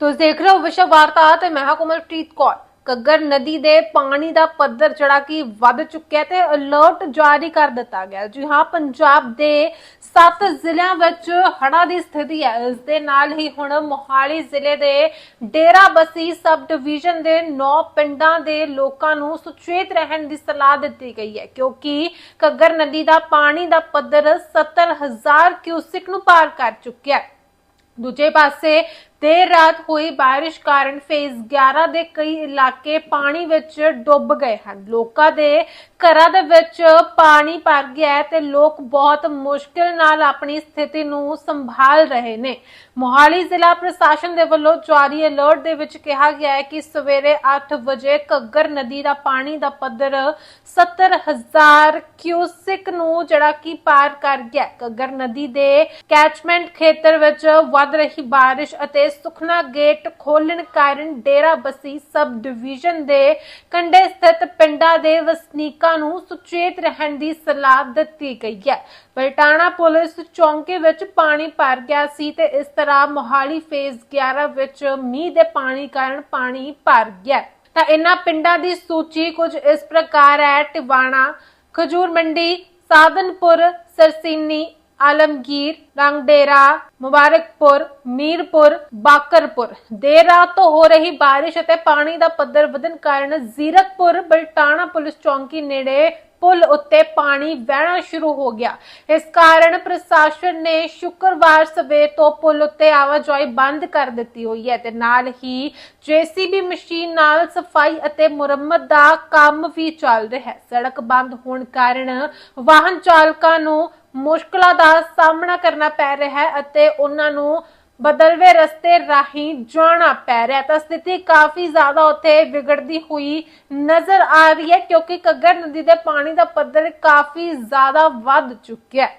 ਤੁਸੀਂ ਦੇਖ ਰਹੇ ਹੋ ਵਿਸ਼ਵ ਵਾਰਤਾ ਤੇ ਮੈਂ ਹਾਂ ਕੋਮਲਪ੍ਰੀਤ ਕੌਰ। ਕੱਗਰ ਨਦੀ ਦੇ ਪਾਣੀ ਦਾ ਪੱਧਰ ਜਿਹੜਾ ਕਿ ਵੱਧ ਚੁੱਕਿਆ ਤੇ ਅਲਰਟ ਜਾਰੀ ਕਰ ਦਿੱਤਾ ਗਿਆ। ਜੀ ਹਾਂ, ਪੰਜਾਬ ਦੇ 7 ਜ਼ਿਲ੍ਹਿਆਂ ਵਿੱਚ ਹੜ੍ਹਾਂ ਦੀ ਸਥਿਤੀ ਹੈ। ਇਸ ਦੇ ਨਾਲ ਹੀ ਹੁਣ ਮੋਹਾਲੀ ਜ਼ਿਲ੍ਹੇ ਦੇ ਡੇਰਾ ਬਸੀ ਸਬ ਡਿਵੀਜ਼ਨ ਦੇ 9 ਪਿੰਡਾਂ ਦੇ ਲੋਕਾਂ ਨੂੰ ਸੁਚੇਤ ਰਹਿਣ ਦੀ ਸਲਾਹ ਦਿੱਤੀ ਗਈ ਹੈ, ਕਿਉਂਕਿ ਕੱਗਰ ਨਦੀ ਦਾ ਪਾਣੀ ਦਾ ਪੱਧਰ 70000 ਕਿਊਸਿਕ ਨੂੰ ਪਾਰ ਕਰ ਚੁੱਕਿਆ ਹੈ। ਦੂਜੇ ਪਾਸੇ ਦੇਰ ਰਾਤ ਹੋਈ ਬਾਰਿਸ਼ ਕਾਰਨ ਫੇਜ਼ 11 ਦੇ ਕਈ ਇਲਾਕੇ ਪਾਣੀ ਵਿੱਚ ਡੁੱਬ ਗਏ ਹਨ। ਲੋਕਾਂ ਦੇ ਘਰਾਂ ਦੇ ਵਿੱਚ ਪਾਣੀ ਭਰ ਗਿਆ ਹੈ ਤੇ ਲੋਕ ਬਹੁਤ ਮੁਸ਼ਕਿਲ ਨਾਲ ਆਪਣੀ ਸਥਿਤੀ ਨੂੰ ਸੰਭਾਲ ਰਹੇ ਨੇ। ਮੋਹਾਲੀ ਜ਼ਿਲ੍ਹਾ ਪ੍ਰਸ਼ਾਸਨ ਦੇ ਵੱਲੋਂ ਜਾਰੀ ਅਲਰਟ ਦੇ ਵਿੱਚ ਕਿਹਾ ਗਿਆ ਹੈ ਕਿ ਸਵੇਰੇ 8 ਵਜੇ ਘੱਗਰ ਨਦੀ ਦਾ ਪਾਣੀ ਦਾ ਪੱਧਰ 70000 ਕਿਊਸਿਕ ਨੂੰ ਜਿਹੜਾ ਕਿ ਪਾਰ ਕਰ ਗਿਆ ਘੱਗਰ ਨਦੀ ਦੇ ਕੈਚਮੈਂਟ ਖੇਤਰ ਵਿੱਚ ਵੱਧ ਰਹੀ ਬਾਰਿਸ਼ ਅਤੇ ਸੁਖਨਾ ਗੇਟ ਖੋਲਣ ਕਾਰਨ ਡੇਰਾ ਬਸੀ ਸਬ ਡਿਵੀਜ਼ਨ ਦੇ ਕੰਢੇ ਸਥਿਤ ਪਿੰਡਾਂ ਦੇ ਵਸਨੀਕਾਂ ਨੂੰ ਸੁਚੇਤ ਰਹਿਣ ਦੀ ਸਲਾਹ ਦਿੱਤੀ ਗਈ ਹੈ। ਬਲਟਾਣਾ ਪੁਲਿਸ ਚੌਂਕੇ ਵਿੱਚ ਪਾਣੀ ਭਰ ਗਿਆ ਸੀ ਤੇ ਇਸ ਤਰ੍ਹਾਂ ਮੋਹਾਲੀ ਫੇਜ਼ 11 ਵਿੱਚ ਮੀਂਹ ਦੇ ਪਾਣੀ ਕਾਰਨ ਪਾਣੀ ਭਰ ਗਿਆ। ਤਾਂ ਇਹਨਾਂ ਪਿੰਡਾਂ ਦੀ ਸੂਚੀ ਕੁਝ ਇਸ ਪ੍ਰਕਾਰ ਹੈ। ਟਿਵਾਣਾ, ਖਜੂਰ ਮੰਡੀ, ਸਾਧਨਪੁਰ, ਸਰਸੀਨੀ ਆਲਮਗੀਰ ਰੰਗਡੇਰਾ ਮੁਬਾਰਕਪੁਰ ਮੀਰਪੁਰ ਬਾਕਰਪੁਰ ਦੇਰ ਰਾਤ ਤੋਂ ਹੋ ਰਹੀ ਬਾਰਿਸ਼ ਅਤੇ ਪਾਣੀ ਦਾ ਪੱਧਰ ਵਧਣ ਕਾਰਨ ਜ਼ੀਰਕਪੁਰ ਬਲਟਾਣਾ ਪੁਲਿਸ ਚੌਂਕੀ ਨੇੜੇ ਪੁਲ ਉੱਤੇ ਪਾਣੀ ਵਹਿਣਾ ਸ਼ੁਰੂ ਹੋ ਗਿਆ ਇਸ ਕਾਰਨ ਪ੍ਰਸ਼ਾਸਨ ਨੇ ਸ਼ੁੱਕਰਵਾਰ ਸਵੇਰ ਤੋਂ ਪੁਲ ਉੱਤੇ ਆਵਾਜਾਈ ਬੰਦ ਕਰ ਦਿੱਤੀ ਹੋਈ ਹੈ ਤੇ ਨਾਲ ਹੀ ਜੀਸੀਬੀ ਮਸ਼ੀਨ ਨਾਲ ਸਫ਼ਾਈ ਅਤੇ ਮੁਰੰਮਤ ਦਾ ਕੰਮ ਵੀ ਚੱਲ ਰਿਹਾ ਹੈ ਸੜਕ ਬੰਦ ਹੋਣ ਕਾਰਨ ਵਾਹਨ ਚਾਲਕਾਂ ਨੂੰ ਮੁਸ਼ਕਲਾਂ ਦਾ ਸਾਹਮਣਾ ਕਰਨਾ ਪੈ ਰਿਹਾ ਹੈ ਅਤੇ ਉਹਨਾਂ ਨੂੰ ਬਦਲਵੇਂ ਰਸਤੇ ਰਾਹੀਂ ਜਾਣਾ ਪੈ ਰਿਹਾ ਤਾਂ ਸਥਿਤੀ ਕਾਫੀ ਜ਼ਿਆਦਾ ਉੱਥੇ ਵਿਗੜਦੀ ਹੋਈ ਨਜ਼ਰ ਆ ਰਹੀ ਹੈ ਕਿਉਂਕਿ ਕੱਗਰ ਨਦੀ ਦੇ ਪਾਣੀ ਦਾ ਪੱਧਰ ਕਾਫੀ ਜ਼ਿਆਦਾ ਵੱਧ ਚੁੱਕਿਆ ਹੈ।